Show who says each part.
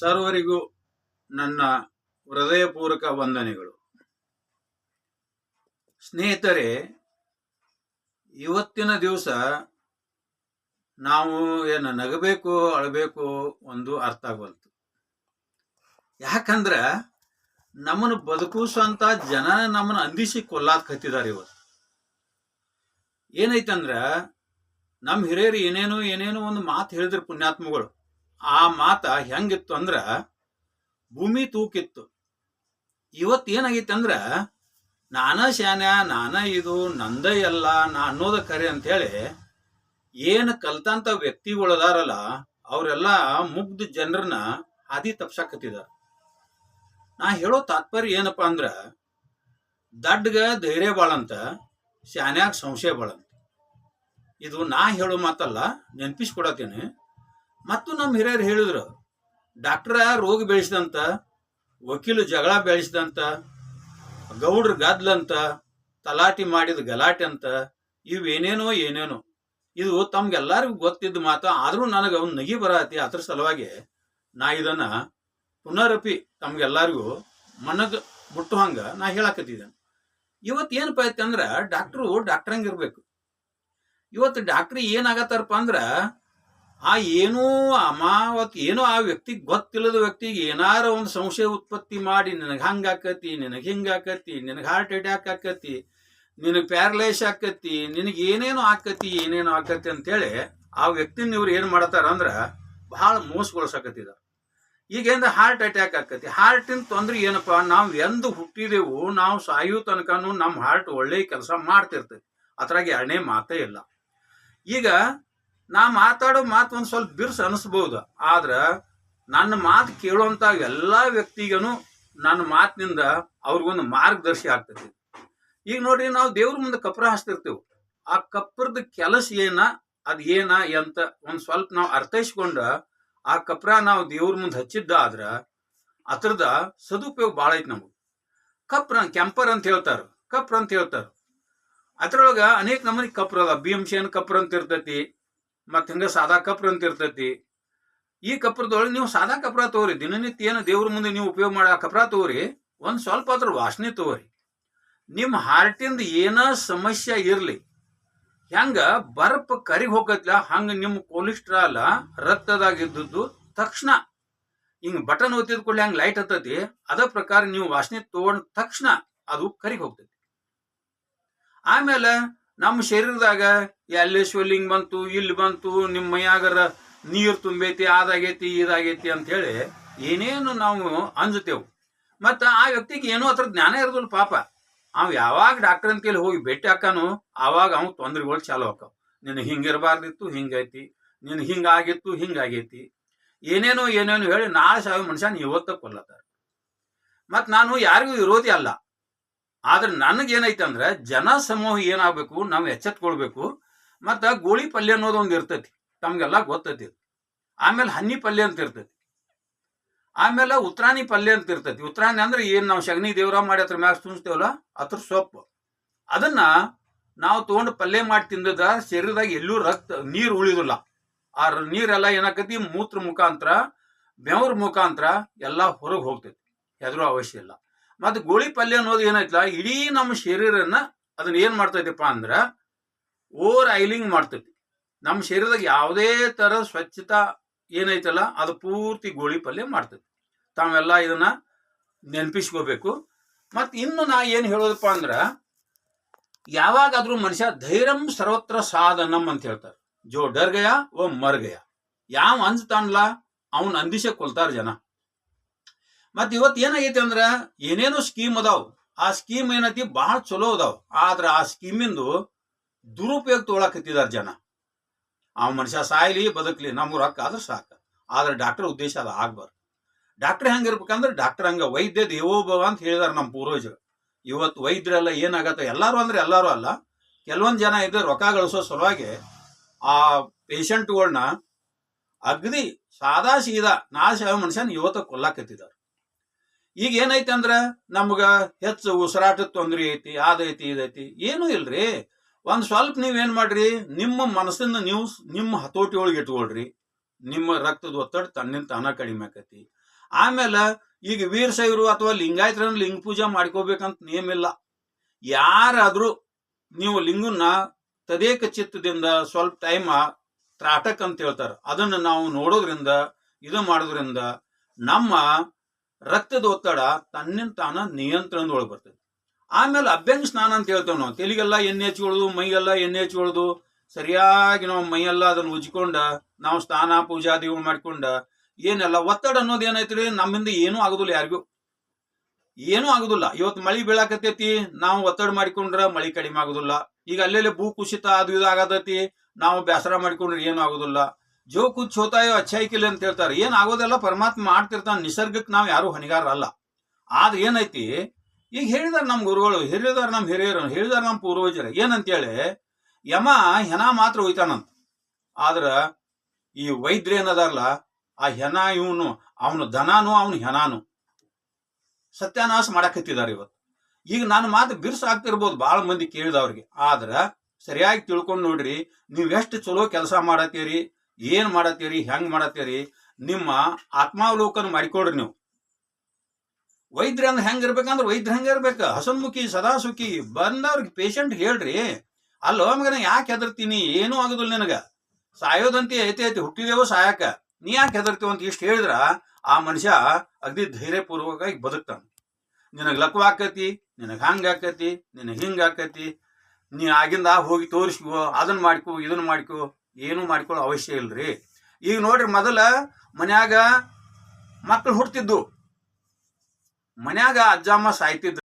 Speaker 1: ಸರ್ವರಿಗೂ ನನ್ನ ಹೃದಯಪೂರ್ವಕ ವಂದನೆಗಳು. ಸ್ನೇಹಿತರೆ, ಇವತ್ತಿನ ದಿವಸ ನಾವು ಏನು ನಗಬೇಕು, ಅಳಬೇಕು ಒಂದು ಅರ್ಥ ಆಗವಲ್ತು ಯಾಕಂದ್ರೆ ನಮ್ಮನ್ನು ಬದುಕಿಸುವಂಥ ಜನ ನಮ್ಮನ್ನು ಅಂದಿಸಿ ಕೊಲ್ಲಾದ ಕತ್ತಿದ್ದಾರೆ ಇವತ್ತು. ಏನೈತಂದ್ರ ನಮ್ಮ ಹಿರಿಯರು ಏನೇನೋ ಏನೇನೋ ಒಂದು ಮಾತು ಹೇಳಿದ್ರು ಪುಣ್ಯಾತ್ಮಗಳು. ಆ ಮಾತ ಹೆಂಗಿತ್ತು ಅಂದ್ರ ಭೂಮಿ ತೂಕಿತ್ತು. ಇವತ್ತು ಏನಾಗಿತ್ತು ಅಂದ್ರ ನಾನ ಶಾನ ನಾನ ಇದು, ನಂದ ಎಲ್ಲ ನಾ ಅನ್ನೋದ ಕರೆ ಅಂತೇಳಿ ಏನು ಕಲ್ತಂತ ವ್ಯಕ್ತಿಗಳದಾರಲ್ಲ ಅವರೆಲ್ಲ ಮುಗ್ಧ ಜನರನ್ನ ಹಾದಿ ತಪ್ಸಾಕತ್ತಿದಾರ. ನಾ ಹೇಳೋ ತಾತ್ಪರ್ಯ ಏನಪ್ಪಾ ಅಂದ್ರ ದಡ್ಗ ಧೈರ್ಯ ಬಾಳಂತ, ಶಾನ್ಯಾಗ ಸಂಶಯ ಬಾಳಂತ. ಇದು ನಾ ಹೇಳೋ ಮಾತಲ್ಲ, ನೆನ್ಪಿಸ್ಕೊಡತ್ತೇನೆ. ಮತ್ತು ನಮ್ಮ ಹಿರಿಯರು ಹೇಳಿದ್ರು, ಡಾಕ್ಟ್ರ, ರೋಗ ಬೆಳೆಸಿದಂತ, ವಕೀಲು ಜಗಳ ಬೆಳೆಸಿದಂತ, ಗೌಡ್ರ ಗದ್ಲಂತ, ತಲಾಟಿ ಮಾಡಿದ ಗಲಾಟೆ ಅಂತ ಇವೇನೇನೋ ಏನೇನೋ ಇದು ತಮ್ಗೆಲ್ಲರಿಗೂ ಗೊತ್ತಿದ್ದ ಮಾತು, ಆದರೂ ನನಗೆ ಅವ್ನು ನಗಿ ಬರತಿ ಅದ್ರ ಸಲುವಾಗಿ ನಾ ಇದನ್ನ ಪುನರಪಿ ತಮ್ಗೆಲ್ಲರಿಗೂ ಮನಗ ಮುಟ್ಟು ಹಂಗ ನಾ ಹೇಳಕತ್ತಿದ್ದೇನೆ. ಇವತ್ತು ಏನಪ್ಪ ಐತೆ ಅಂದ್ರೆ ಡಾಕ್ಟ್ರು ಡಾಕ್ಟ್ರಂಗೆ ಇರಬೇಕು. ಇವತ್ತು ಡಾಕ್ಟ್ರಿ ಏನಾಗತ್ತಾರಪ್ಪ ಅಂದ್ರ ಆ ಏನೂ ಅಮಾವತ್, ಏನೋ ಆ ವ್ಯಕ್ತಿಗೆ ಗೊತ್ತಿಲ್ಲದ ವ್ಯಕ್ತಿಗೆ ಏನಾರ ಒಂದು ಸಂಶಯ ಉತ್ಪತ್ತಿ ಮಾಡಿ, ನಿನಗೆ ಹಂಗ ಆಕತಿ, ನಿನಗೆ ಹಿಂಗ ಆಕತಿ, ನಿನಗೆ ಹಾರ್ಟ್ ಅಟ್ಯಾಕ್ ಆಕತಿ, ನಿನಗೆ ಪ್ಯಾರಲೈಸ್ ಆಕತಿ, ನಿನಗೆ ಏನೇನೋ ಆಕತಿ ಏನೇನೋ ಆಕತಿ ಅಂತೇಳಿ ಆ ವ್ಯಕ್ತಿನ ಇವ್ರು ಏನು ಮಾಡತಾರ ಅಂದ್ರ ಬಹಳ ಮೋಸಗೊಳಿಸಕತ್ತಿದ. ಈಗೇಂದ ಹಾರ್ಟ್ ಅಟ್ಯಾಕ್ ಆಕತಿ? ಹಾರ್ಟಿನ ತೊಂದ್ರೆ ಏನಪ್ಪಾ? ನಾವು ಎಂದು ಹುಟ್ಟಿದೆವು, ನಾವು ಸಾಯೋ ತನಕನೂ ನಮ್ಮ ಹಾರ್ಟ್ ಒಳ್ಳೆ ಕೆಲಸ ಮಾಡ್ತಿರ್ತೈತಿ ಅದ್ರಾಗ ಎರಡನೇ ಮಾತೇ ಇಲ್ಲ. ಈಗ ನಾ ಮಾತಾಡೋ ಮಾತು ಒಂದು ಸ್ವಲ್ಪ ಬಿರ್ಸ್ ಅನಿಸ್ಬೋದು. ಆದ್ರೆ ನನ್ನ ಮಾತು ಕೇಳುವಂಥ ಎಲ್ಲಾ ವ್ಯಕ್ತಿಗನು ನನ್ನ ಮಾತಿನಿಂದ ಅವ್ರಿಗೊಂದು ಮಾರ್ಗದರ್ಶಿ ಆಗ್ತೈತಿ. ಈಗ ನೋಡ್ರಿ ನಾವು ದೇವ್ರ ಮುಂದೆ ಕಪ್ರ ಹಾಸ್ತಿರ್ತೇವೆ. ಆ ಕಪ್ರದ ಕೆಲಸ ಏನ, ಅದು ಏನ ಅಂತ ಒಂದು ಸ್ವಲ್ಪ ನಾವು ಅರ್ಥೈಸ್ಕೊಂಡ ಆ ಕಪ್ರ ನಾವು ದೇವ್ರ ಮುಂದೆ ಹಚ್ಚಿದ್ದ ಆದ್ರೆ ಅದ್ರದ ಸದುಪಯೋಗ ಭಾಳ ಐತಿ ನಮಗೆ. ಕಪ್ರ ಕೆಂಪರ್ ಅಂತ ಹೇಳ್ತಾರೆ, ಕಪ್ರ ಅಂತ ಹೇಳ್ತಾರೆ. ಅದ್ರೊಳಗೆ ಅನೇಕ ನಮೂನಿ ಕಪ್ರ ಅದ ಬಿ ಕಪ್ರ ಅಂತ ಇರ್ತೈತಿ. ಮತ್ ಹಿಂಗ ಸಾದಾ ಕಪ್ರ ಅಂತ ಇರ್ತೈತಿ. ಈ ಕಪ್ರದೊಳಗೆ ನೀವು ಸಾದಾ ಕಪ್ರ ತಗೋರಿ. ದಿನನಿತ್ಯ ಏನು ದೇವ್ರ ಮುಂದೆ ನೀವು ಉಪಯೋಗ ಮಾಡೋ ಕಪ್ರ ತಗೋರಿ. ಒಂದು ಸ್ವಲ್ಪ ಅದ್ರ ವಾಸನೆ ತಗೋರಿ. ನಿಮ್ಮ ಹಾರ್ಟಿಂದ ಏನ ಸಮಸ್ಯೆ ಇರಲಿ. ಹೆಂಗ ಬರ್ಪ್ ಕರಿಗ್ ಹೋಗತ್ಲ, ಹಂಗ ನಿಮ್ಮ ಕೊಲೆಸ್ಟ್ರಾಲ್ ರಕ್ತದಾಗಿದ್ದದ್ದು ತಕ್ಷಣ. ಹಿಂಗೆ ಬಟನ್ ಒತ್ತಿದ ಕೂಡಲೇ ಹಂಗ ಲೈಟ್ ಹತ್ತತಿ. ಅದ ಪ್ರಕಾರ ನೀವು ವಾಸನೆ ತಗೊಂಡ ತಕ್ಷಣ ಅದು ಕರಿಗೆ ಹೋಗ್ತೈತಿ. ಆಮೇಲೆ ನಮ್ಮ ಶರೀರದಾಗ ಎಲ್ಲಿ ಶಿವಲಿಂಗ್ ಬಂತು, ಇಲ್ಲಿ ಬಂತು, ನಿಮ್ಮ ಮೈಯಾಗರ ನೀರು ತುಂಬೈತಿ ಅದಾಗೈತಿ ಇದಾಗೈತಿ ಅಂತ ಹೇಳಿ ಏನೇನು ನಾವು ಅಂಜುತ್ತೇವು. ಮತ್ತು ಆ ವ್ಯಕ್ತಿಗೆ ಏನೋ ಅದ್ರ ಜ್ಞಾನ ಇರೋದಿಲ್ಲ ಪಾಪ. ಅವ್ ಯಾವಾಗ ಡಾಕ್ಟರ್ ಅಂತ ಹೋಗಿ ಭೇಟಿ ಹಾಕಾನು ಆವಾಗ ಅವ್ ತೊಂದರೆಗಳು ಚಾಲು ಆಕಾವ್ ನಿನಗೆ ಹಿಂಗಿರಬಾರ್ದಿತ್ತು, ಹಿಂಗೈತಿ. ನಿನ್ ಹಿಂಗಾಗಿತ್ತು, ಹಿಂಗಾಗೈತಿ. ಏನೇನೋ ಏನೇನೋ ಹೇಳಿ ನಾಳೆ ಸಾವಿರ ಮನುಷ್ಯನ ಇವತ್ತ ಕೊಲ್ಲತ್ತಾರ. ಮತ್ತು ನಾನು ಯಾರಿಗೂ ವಿರೋಧಿ ಅಲ್ಲ. ಆದ್ರೆ ನನಗೇನೈತೆ ಅಂದ್ರೆ ಜನ ಸಮೂಹ ಏನಾಗಬೇಕು, ನಾವು ಎಚ್ಚೆತ್ಕೊಳ್ಬೇಕು, ಮತ್ತ ಗೋಳಿ ಪಲ್ಯ ಅನ್ನೋದು ಒಂದು ಇರ್ತೈತಿ, ತಮ್ಗೆಲ್ಲ ಗೊತ್ತೈತಿ ಆಮೇಲೆ ಹನ್ನಿ ಪಲ್ಯ ಅಂತ ಇರ್ತೈತಿ. ಆಮೇಲೆ ಉತ್ರಾಣಿ ಪಲ್ಯ ಅಂತ ಇರ್ತೈತಿ. ಉತ್ರಾಣಿ ಅಂದ್ರೆ ಏನು ನಾವು ಶಗನಿ ದೇವರ ಮಾಡಿ ಅದ್ರ ಮ್ಯಾಗ ತುಂಬಿಸ್ತೇವಲ್ಲ ಅದ್ರ ಸೊಪ್ಪು. ಅದನ್ನ ನಾವು ತೊಗೊಂಡು ಪಲ್ಯ ಮಾಡಿ ತಿಂದದ ಶರೀರದಾಗ ಎಲ್ಲೂ ರಕ್ತ, ನೀರು ಉಳಿದಿಲ್ಲ. ಆ ನೀರೆಲ್ಲ ಏನಾಕತಿ? ಮೂತ್ರ ಮುಖಾಂತರ, ಬೆವ್ರ ಮುಖಾಂತರ ಎಲ್ಲ ಹೊರಗೆ ಹೋಗ್ತೈತಿ. ಹೆದರೋ ಅವಶ್ಯ ಇಲ್ಲ. ಮತ್ತೆ ಗೋಳಿ ಪಲ್ಯ ಅನ್ನೋದು ಏನಾಯ್ತಲ್ಲ ಇಡೀ ನಮ್ಮ ಶರೀರನ್ನ ಅದನ್ನ ಏನ್ ಮಾಡ್ತೈತಿಪ್ಪ ಅಂದ್ರ ಓವರ್ ಐಲಿಂಗ್ ಮಾಡ್ತೈತಿ. ನಮ್ಮ ಶರೀರದಾಗ ಯಾವುದೇ ತರ ಸ್ವಚ್ಛತಾ ಏನೈತಲ್ಲ, ಅದು ಪೂರ್ತಿ ಗೋಳಿ ಪಲ್ಯ ಮಾಡ್ತೈತಿ. ತಾವೆಲ್ಲ ಇದನ್ನ ನೆನಪಿಸ್ಕೋಬೇಕು. ಮತ್ತು ಇನ್ನು ನಾ ಏನು ಹೇಳೋದಪ್ಪ ಅಂದ್ರೆ, ಯಾವಾಗಾದರೂ ಮನುಷ್ಯ ಧೈರ್ಯಂ ಸರ್ವತ್ರ ಸಾಧನಂ ಅಂತ ಹೇಳ್ತಾರೆ. ಜೋ ಡರ್ ಗಯ ಓ ಮರ್ ಗಯ ಯಾವ ಅಂಜ್ತಾನಲ್ಲ ಅವನ್ ಅಂದಿಸೆ ಕೊಲ್ತಾರ ಜನ. ಮತ್ ಇವತ್ತು ಏನಾಗೈತಿ ಅಂದ್ರ ಏನೇನು ಸ್ಕೀಮ್ ಅದಾವ್. ಆ ಸ್ಕೀಮ್ ಏನೈತಿ? ಬಹಳ ಚಲೋ ಅದಾವ್. ಆದ್ರ ಆ ಸ್ಕೀಮಿಂದು ದುರುಪಯೋಗ ತೊಗೊಳಕತ್ತಿದಾರ ಜನ. ಆ ಮನುಷ್ಯ ಸಾಯ್ಲಿ, ಬದುಕ್ಲಿ ನಮ್ಗೆ ರೊಕ್ಕ ಆದ್ರೆ ಸಾಕು. ಆದ್ರೆ ಡಾಕ್ಟರ್ ಉದ್ದೇಶ ಅದು ಆಗ್ಬಾರ್ದು. ಡಾಕ್ಟರ್ ಹೆಂಗಿರ್ಬೇಕಂದ್ರೆ ಡಾಕ್ಟರ್ ಹಂಗ ವೈದ್ಯ ದೇವೋಭವ ಅಂತ ಹೇಳಿದಾರೆ ನಮ್ಮ ಪೂರ್ವಜರು. ಇವತ್ತು ವೈದ್ಯರೆಲ್ಲ ಏನಾಗತ್ತ ಎಲ್ಲಾರು ಅಂದ್ರೆ ಎಲ್ಲಾರು ಅಲ್ಲ. ಕೆಲವೊಂದು ಜನ ಇದ್ರೆ ರೊಕ್ಕ ಗಳಿಸೋ ಸಲುವಾಗಿ ಆ ಪೇಷಂಟ್ಗಳನ್ನ ಅಗ್ದಿ ಸಾದಾ ಸೀದಾ ನಾಶ ಮನುಷ್ಯನ ಇವತ್ತ ಕೊಲ್ಲಾಕತ್ತಿದಾರ. ಈಗ ಏನೈತೆ ಅಂದ್ರ ನಮ್ಗ ಹೆಚ್ಚು ಉಸಿರಾಟದ ತೊಂದರೆ ಐತಿ ಅದೈತಿ ಇದೈತಿ ಏನೂ ಇಲ್ರಿ. ಒಂದ್ ಸ್ವಲ್ಪ ನೀವೇನ್ ಮಾಡ್ರಿ, ನಿಮ್ಮ ಮನಸ್ಸನ್ನ ನೀವು ನಿಮ್ಮ ಹತೋಟಿ ಒಳಗೆ ಇಟ್ಕೊಳ್ರಿ. ನಿಮ್ಮ ರಕ್ತದ ಒತ್ತಡ ತನ್ನಿಂದ ತಾನ ಕಡಿಮೆ ಆಕತಿ. ಆಮೇಲೆ ಈಗ ವೀರಶೈವರು ಅಥವಾ ಲಿಂಗಾಯತರನ್ನ ಲಿಂಗ ಪೂಜೆ ಮಾಡ್ಕೋಬೇಕಂತ ನಿಯಮ ಇಲ್ಲ. ಯಾರಾದ್ರೂ ನೀವು ಲಿಂಗನ್ನ ತದೇಕ ಚಿತ್ತದಿಂದ ಸ್ವಲ್ಪ ಟೈಮ್ ತ್ರಾಟಕ್ ಅಂತ ಹೇಳ್ತಾರೆ. ಅದನ್ನ ನಾವು ನೋಡೋದ್ರಿಂದ, ಇದು ಮಾಡೋದ್ರಿಂದ ನಮ್ಮ ರಕ್ತದ ಒತ್ತಡ ತನ್ನಿಂದ ತಾನ ನಿಯಂತ್ರಣದೊಳಗೆ ಬರ್ತದೆ. ಆಮೇಲೆ ಅಭ್ಯಂಗ ಸ್ನಾನ ಅಂತ ಹೇಳ್ತೇವೆ ನಾವು. ತೆಲಿಗೆಲ್ಲ ಎಣ್ಣೆ ಹಚ್ಕೊಳ್ಳೋದು ಮೈಗೆಲ್ಲ ಎಣ್ಣೆ ಹಚ್ಕೊಳ್ಳೋದು ಸರಿಯಾಗಿ ನಾವು ಮೈಯೆಲ್ಲ ಅದನ್ನ ಉಜ್ಕೊಂಡ ನಾವು ಸ್ನಾನ ಪೂಜಾದಿಗಳು ಮಾಡ್ಕೊಂಡ, ಏನೆಲ್ಲ ಒತ್ತಡ ಅನ್ನೋದು ಏನೈತ್ರಿ ನಮ್ಮಿಂದ ಏನೂ ಆಗೋದಿಲ್ಲ ಯಾರಿಗೂ. ಏನೂ ಆಗುದಿಲ್ಲ. ಇವತ್ತು ಮಳಿ ಬೀಳಾಕತೈತಿ ನಾವು ಒತ್ತಡ ಮಾಡಿಕೊಂಡ್ರ ಮಳಿ ಕಡಿಮೆ ಆಗುದಿಲ್ಲ. ಈಗ ಅಲ್ಲೆಲ್ಲೇ ಭೂ ಕುಸಿತ ಅದು ಇದು ಆಗತೈತಿ, ನಾವು ಬೇಸರ ಮಾಡಿಕೊಂಡ್ರೆ ಏನು ಆಗುದಿಲ್ಲ. ಜೋ ಕುಚ್ ಹೋತಾಯೋ ಅಚ್ಚಾಯ್ಕಿಲ್ಲ ಅಂತ ಹೇಳ್ತಾರೆ. ಏನ್ ಆಗೋದೆಲ್ಲ ಪರಮಾತ್ಮ ಮಾಡ್ತಿರ್ತಾನ ನಿಸರ್ಗಕ್ಕೆ ನಾವು ಯಾರು ಹೊಣೆಗಾರ ಅಲ್ಲ ಆದ್ರೆ ಏನೈತಿ? ಈಗ ಹೇಳಿದಾರ ನಮ್ ಗುರುಗಳು ಹೇಳಿದಾರ ನಮ್ ಹಿರಿಯರು ಹೇಳಿದಾರ ನಮ್ ಪೂರ್ವಜರು ಏನಂತೇಳಿ ಯಮ ಹೆಣ ಮಾತ್ರ ಹೋಯ್ತಾನಂತ. ಆದ್ರ ಈ ವೈದ್ಯ ಏನದಾರಲ್ಲ, ಆ ಹೆಣ ಇವನು, ಅವನು ದನಾನು ಅವನು ಹೆನಾನು. ಸತ್ಯಾನಾಶ ಮಾಡಕತ್ತಿದ್ದಾರೆ ಇವತ್ತು. ಈಗ ನಾನು ಮಾತು ಬಿರ್ಸ್ ಆಗ್ತಿರ್ಬೋದು ಬಹಳ ಮಂದಿ ಕೇಳಿದವ್ರಿಗೆ. ಆದ್ರ ಸರಿಯಾಗಿ ತಿಳ್ಕೊಂಡು ನೋಡ್ರಿ, ನೀವು ಎಷ್ಟು ಚಲೋ ಕೆಲಸ ಮಾಡತ್ತೀರಿ ಏನ್ ಮಾಡತ್ತೀರಿ, ಹೆಂಗ್ ಮಾಡತ್ತೀರಿ, ನಿಮ್ಮ ಆತ್ಮಾವಲೋಕನ ಮಾಡಿಕೊಡ್ರಿ ನೀವು. ವೈದ್ಯ ಅಂದ್ರೆ ಹೆಂಗಿರ್ಬೇಕಂದ್ರೆ ವೈದ್ಯ ಹೆಂಗಿರ್ಬೇಕು ಹಸನ್ಮುಖಿ ಸದಾ ಸುಖಿ ಬಂದವ್ರಿಗೆ ಪೇಷಂಟ್ ಹೇಳ್ರಿ. ಅಲ್ಲೋ ಮಗನ, ಯಾಕೆ ಹೆದರ್ತೀನಿ? ಏನೂ ಆಗುದಿಲ್ಲ ನಿನಗ. ಸಾಯೋದಂತೆ ಐತಿ ಐತಿ ಹುಟ್ಟಿದೇವೋ ಸಾಯಕ. ನೀ ಯಾಕೆ ಹೆದರ್ತೀವ ಅಂತ ಇಷ್ಟು ಹೇಳಿದ್ರ, ಆ ಮನುಷ್ಯ ಅಗ್ದಿ ಧೈರ್ಯಪೂರ್ವಕವಾಗಿ ಬದುಕ್ತಾನ. ನಿನಗ್ ಲಕ್ವ ಆಕತಿ, ನಿನಗೆ ಹಂಗ ಆಕತಿ, ನಿನಗ್ ಹಿಂಗ ಆಕತಿ. ನೀ ಆಗಿಂದ ಹೋಗಿ ತೋರಿಸ್ಕೋ ಅದನ್ನ ಮಾಡ್ಕೋ ಇದನ್ನ ಮಾಡ್ಕೋ. ಏನು ಮಾಡ್ಕೊಳ್ಳೋ ಅವಶ್ಯ ಇಲ್ರಿ. ಈಗ ನೋಡ್ರಿ ಮೊದಲ ಮನ್ಯಾಗ ಮಕ್ಕಳು ಹುಡ್ತಿದ್ದು ಮನ್ಯಾಗ ಅಜ್ಜಮ್ಮ ಸಾಯ್ತಿದ್ರು.